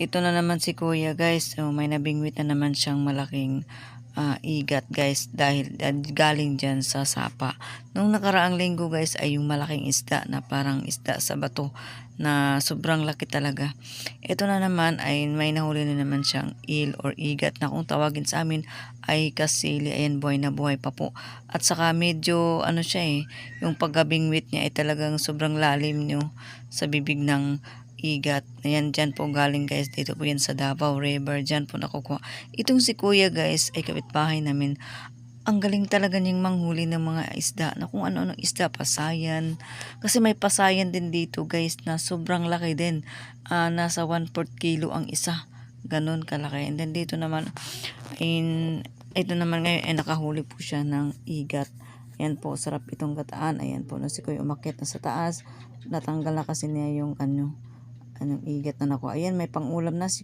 ito na naman si kuya guys. So, may nabingwit na naman siyang malaking ah, igat guys dahil ah, galing dyan sa sapa. Nung nakaraang linggo guys ay yung malaking isda na parang isda sa bato na sobrang laki talaga. Ito na naman ay may nahuli na naman siyang eel or igat na kung tawagin sa amin ay kasili. Ayan buhay na buhay pa po. At saka medyo ano siya eh, yung pagkabingwit niya ay talagang sobrang lalim nyo sa bibig ng igat. Ayan, dyan po galing guys. Dito po yan sa Davao River. Dyan po nakukuha. Itong si kuya guys ay kapitbahay namin. Ang galing talaga niyang manghuli ng mga isda na kung ano-ano isda, pasayan. Kasi may pasayan din dito guys na sobrang laki din. Ah, nasa 1 4 kilo ang isa. Ganon kalaki. And then dito naman, in, ito naman ngayon ay nakahuli po siya ng igat. Ayan po, sarap itong gataan. Ayan po, na si Kuya umakit na sa taas. Natanggal na kasi niya yung ano, anong igat na nakuha. Ayan, may pangulam na si